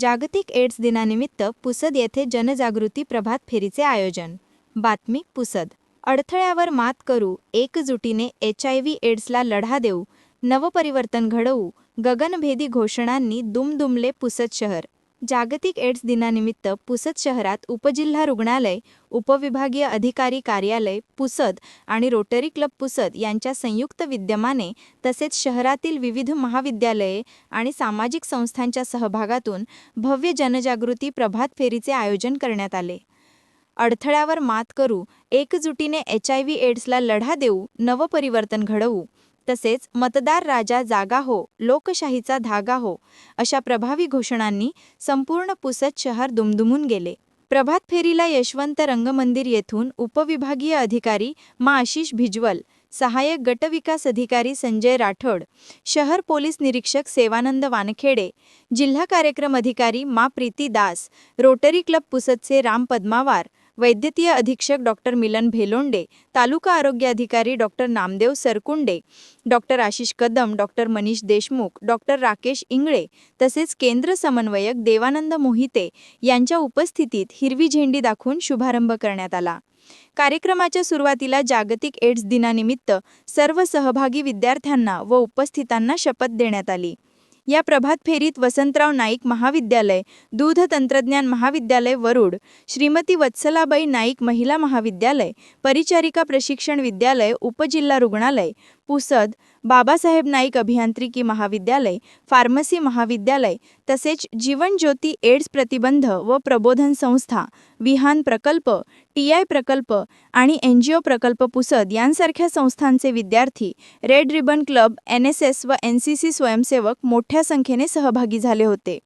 जागतिक एड्स दिनानिमित्त पुसद येथे जनजागृती प्रभात फेरीचे आयोजन. बातमी पुसद. अडथळ्यावर मात करू एकजुटीने एच आय व्ही एड्सला लढा देऊ नवपरिवर्तन घडवू गगनभेदी घोषणांनी दुमदुमले पुसद शहर. जागतिक एड्स दिनानिमित्त पुसद शहरात उपजिल्हा रुग्णालय उपविभागीय अधिकारी कार्यालय पुसद आणि रोटरी क्लब पुसद यांच्या संयुक्त विद्यमाने तसेच शहरातील विविध महाविद्यालये आणि सामाजिक संस्थांच्या सहभागातून भव्य जनजागृती प्रभात फेरीचे आयोजन करण्यात आले. अडथळ्यावर मात करू एकजुटीने एच आय व्ही एड्सला लढा देऊ नवपरिवर्तन घडवू तसेच मतदार राजा जागा हो लोकशाहीचा धागा हो अशा प्रभावी घोषणांनी संपूर्ण पुसद शहर दुमदुमून गेले. प्रभात फेरीला यशवंत रंगमंदिर येथून उपविभागीय अधिकारी मा. आशिष भिजवल सहाय्यक गटविकास अधिकारी संजय राठोड शहर पोलीस निरीक्षक सेवानंद वानखेडे जिल्हा कार्यक्रम अधिकारी मा. प्रीती दास रोटरी क्लब पुसदचे राम पद्मावार वैद्यकीय अधीक्षक डॉक्टर मिलन भेलोंडे तालुका आरोग्य अधिकारी doctor Namdev Sarkunde doctor Ashish Kadam doctor Manish Deshmukh doctor Rakesh Ingle तसेच केंद्र समन्वयक देवानंद मोहिते यांच्या उपस्थितीत हिरवी झेंडी दाखवून शुभारंभ करण्यात आला. कार्यक्रमाच्या सुरुवातीला जागतिक एड्स दिनानिमित्त सर्व सहभागी विद्यार्थ्यांना व उपस्थितांना शपथ देण्यात आली. या प्रभात फेरीत वसंतराव नाईक महाविद्यालय दूध तंत्रज्ञान महाविद्यालय वरुड श्रीमती वत्सलाबाई नाईक महिला महाविद्यालय परिचारिका प्रशिक्षण विद्यालय उपजिल्हा रुग्णालय पुसद बाबासाहेब नाईक अभियांत्रिकी महाविद्यालय फार्मसी महाविद्यालय तसेच जीवन ज्योती एड्स प्रतिबंध व प्रबोधन संस्था विहान प्रकल्प टी आय प्रकल्प आणि एन जी ओ प्रकल्प पुसद यांसारख्या संस्थांचे विद्यार्थी red ribbon club N S S व एन सी सी स्वयंसेवक मोठ्या मोठ्या संख्येने सहभागी झाले होते.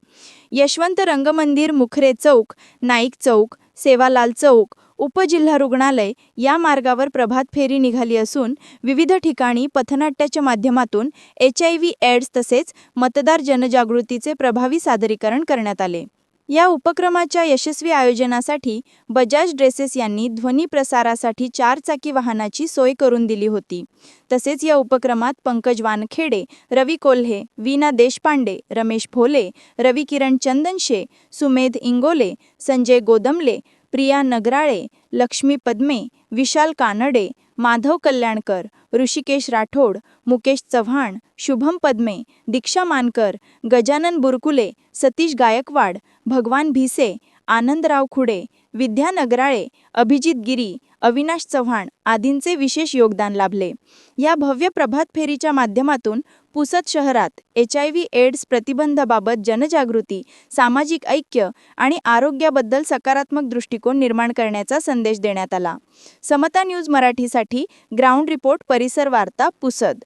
यशवंत रंगमंदिर मुखरे चौक नाईक चौक सेवालाल चौक उपजिल्हा रुग्णालय या मार्गावर प्रभात फेरी निघाली असून विविध ठिकाणी पथनाट्याच्या माध्यमातून एच आय व्ही एड्स तसेच मतदार जनजागृतीचे प्रभावी सादरीकरण करण्यात आले. या उपक्रमाच्या यशस्वी आयोजनासाठी बजाज ड्रेसेस यांनी ध्वनी प्रसारासाठी चारचाकी वाहनाची सोय करून दिली होती. तसेच या उपक्रमात पंकज वानखेडे रवी कोल्हे वीना देशपांडे रमेश भोले रवी किरण चंदनशे सुमेध इंगोले संजय गोदमले प्रिया नगराळे लक्ष्मी पद्मे विशाल कानडे माधव कल्याणकर ऋषिकेश राठोड मुकेश चव्हाण शुभम पद्मे दीक्षा मानकर गजानन बुरकुले सतीश गायकवाड भगवान भिसे आनंदराव खुडे विद्या नगराळे अभिजित गिरी अविनाश चव्हाण आदींचे विशेष योगदान लाभले. या भव्य प्रभात फेरीच्या माध्यमातून पुसद शहरात एच आय व्ही एड्स प्रतिबंधाबाबत जनजागृती सामाजिक ऐक्य आणि आरोग्याबद्दल सकारात्मक दृष्टिकोन निर्माण करण्याचा संदेश देण्यात आला. समता न्यूज मराठीसाठी ग्राउंड रिपोर्ट परिसर वार्ता पुसद.